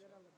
Gracias.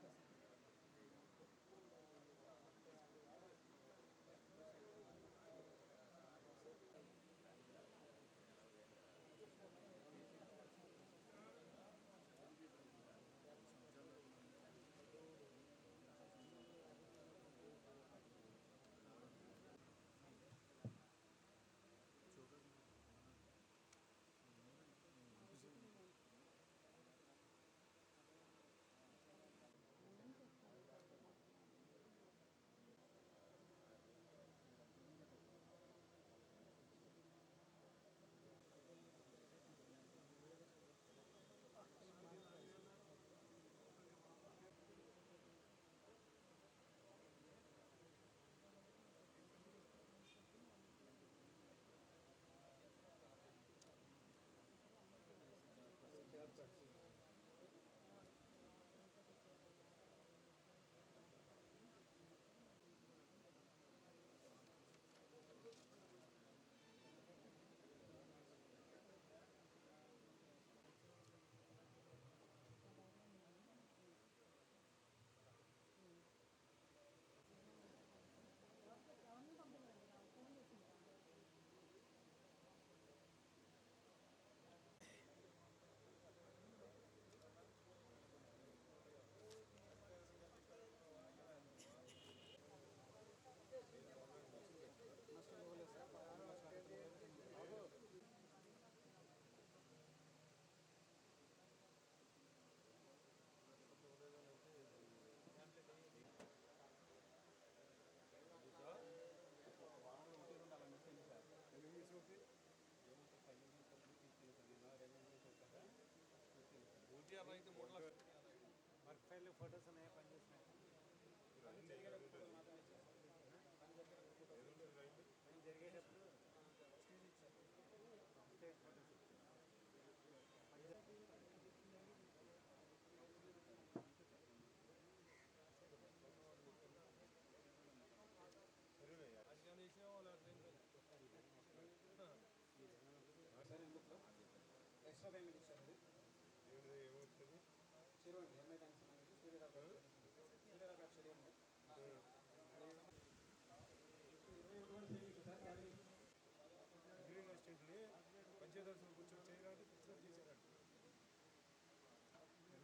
Photos ఉన్నాయా? పని చేసినాయి పని జరిగేటప్పుడు స్టేట్ ఫొటోస్ ఎక్స్ట్రా పేమెంట్ ఇచ్చారు చూడండి ఏమైతే के लिए पंचायत से कुछ చేయడానికి ఫిక్స్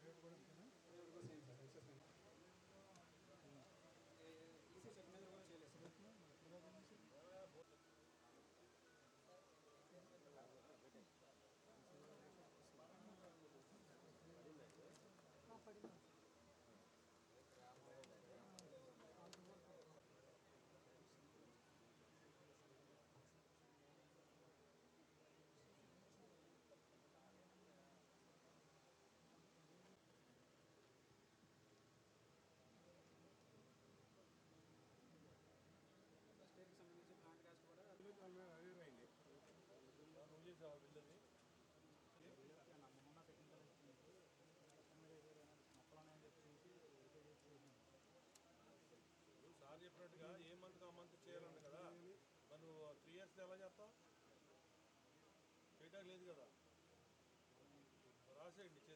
చేశారంట ఈసీ సెగ్మెంట్ కూడా చేయలేదు పడింది లేదు రాసేయండి.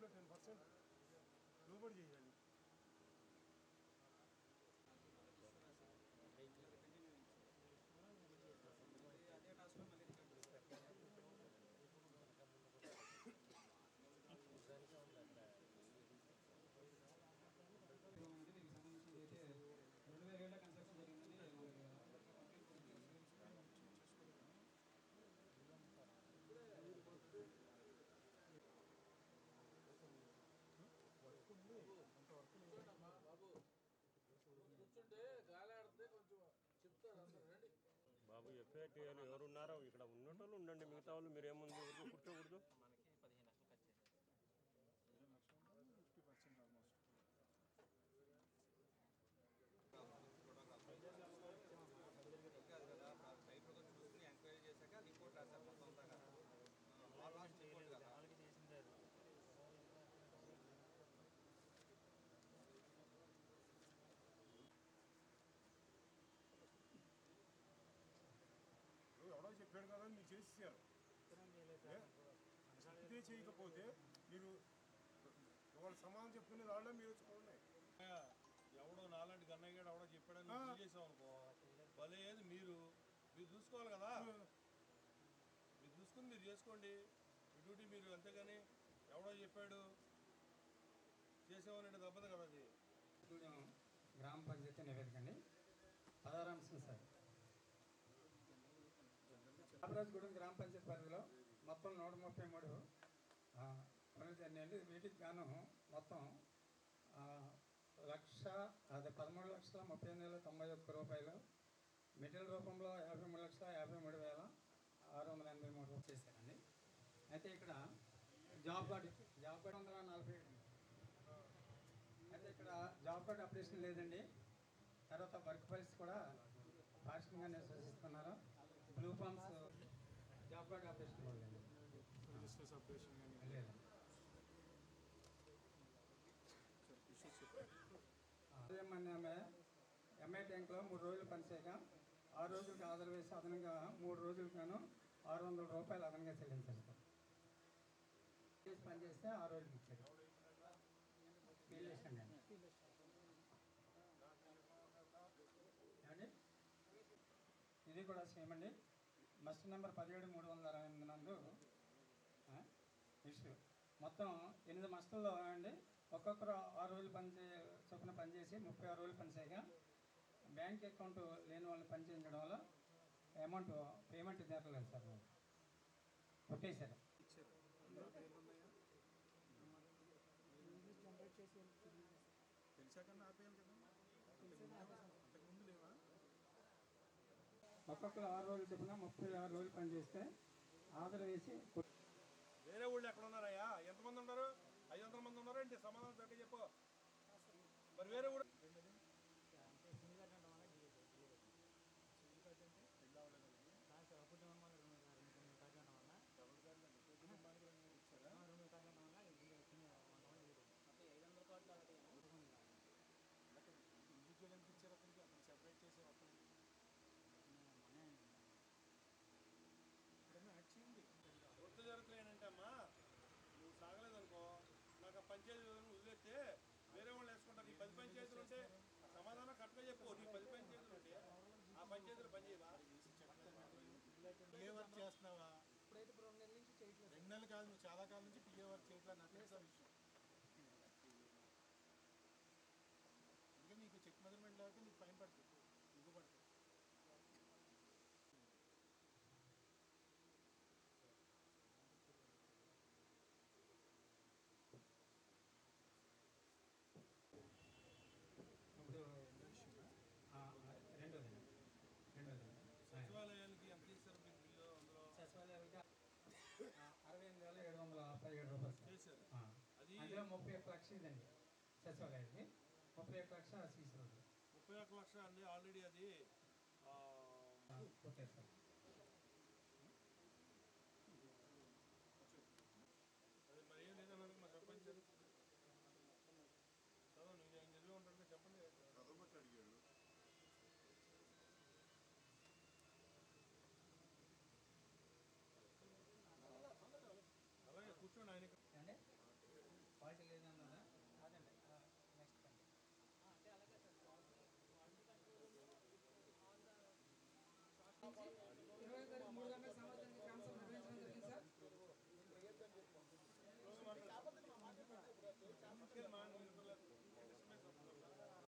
टेन परसेंट दो बढ़ जाइए బాబు ఎవరు ఉన్నారో ఇక్కడ ఉన్నటోళ్ళు ఉండండి. మిగతా వాళ్ళు మీరు ఏముంది కూర్చోకూడదు మనకి పదిహేను లక్షలు ఖర్చు అయింది ఫిఫ్టీ పర్సెంట్ ఆల్మోస్ట్ కాదు కదా సైట్లో చూసుకుని ఎంక్వైరీ చేశాక రిపోర్ట్ రాశారు మొత్తం అంతా కదా ఆ లాస్ట్ రిపోర్ట్ కదా నువ్వు ఎవడో చెప్పాడు కదా ఏ? ఇదే చేయకపోతే మీరు వాళ్ళు సమాధానం చెప్పుకునే వాళ్ళే మీరు చూడండి ఎవడో నాలాంటి గన్నయ్య గారు ఎవడో చెప్పాడని చేసావు అనుకో భలే ఏది మీరు. మీరు చూసుకోవాలి కదా. మీరు చూసుకుని మీరు చేసుకోండి. మీ డ్యూటీ మీరు అంతేగాని ఎవడో చెప్పాడు చేసేవాళ్ళంటే తప్పదు కదా అది. గూడెం గ్రామ పంచాయతీ నివేదిక అండి. పదహారు అంశం సార్ బాబరాజగూడెం గ్రామ పంచాయతీ పరిధిలో మొత్తం నూట ముప్పై మూడు పనులు వీటికి గాను మొత్తం లక్ష అదే పదమూడు లక్షల ముప్పై ఎనిమిది వేల తొంభై ఒక్క రూపాయలు. మెటీరియల్ రూపంలో యాభై మూడు లక్షల యాభై మూడు వేల ఆరు వందల ఎనభై మూడు రూపాయలు చేశారండి. అయితే ఇక్కడ జాబ్ కార్డ్ జాబ్ కార్డ్ వందల నలభై అయితే ఇక్కడ జాబ్ కార్డ్ అప్డేషన్ లేదండి. తర్వాత వర్క్ ఫైల్స్ కూడా పారిశ్రమికంగా సూచిస్తున్నారు బ్లూ ఫామ్స్ జాబ్ కార్డ్ లేదు రిజిస్టర్స్ కానీ అదేమన్నా ఎంఐ ట్యాంక్లో మూడు రోజులు పనిచేయగా ఆరు రోజులకి ఆధార్ వేసి అదనంగా మూడు రోజులకు గాను ఆరు వందల రూపాయలు అదనంగా చెల్లించారు సార్ చేసి పని చేస్తే ఆరు రోజులకి ఇచ్చారు. ఇది కూడా సేమ్ అండి. మస్ట్ నెంబర్ పదిహేడు మూడు వందల అరవై ఎనిమిది నందు ఇష్యూ. మొత్తం ఎనిమిది మస్తుల్లో అండి ఒక్కొక్కరు ఆరు రోజులు పనిచే చొప్పున పనిచేసి ముప్పై ఆరు రోజులు పనిచేయగా బ్యాంక్ అకౌంట్ లేని వాళ్ళు పనిచేయించడం వల్ల అమౌంట్ పేమెంట్ జరగలేదు సార్ కొట్టేశారు. తెలిసాకన్నా ఆపేయాలి కదా ఒక్కొక్కరు ఆరు రోజులు చెప్పిన ముప్పై ఆరు రోజులు పనిచేస్తే ఆధార్ వేసి వేరే ఊళ్ళో ఎక్కడ ఉన్నారయ్యా? ఎంతమంది ఉన్నారు ఐదు వందల మంది ఉన్నారు ఏంటి? సమాధానం చక్క చెప్పు. మరి వేరే ఊరు పిఏ వర్క్ చేస్తున్నావా? రెండు నెలలు కాదు నువ్వు చాలా కాలం నుంచి పిఏ వర్క్ చేయట్లేదు నాకు తెలుసా విషయం. అందుకే నీకు చెక్ మెజర్మెంట్ లేకపోతే నీకు అరవై ఎనిమిది వేల ఏడు వందల పదిహేడు రూపాయలు. అందులో ముప్పై ఒక్క లక్ష ఇదండి సచివాలయానికి. ముప్పై ఒక్క లక్ష సీసీ రోడ్డు. ముప్పై ఒక్క లక్ష అండి ఆల్రెడీ అది కొట్టేస్తారు hermano.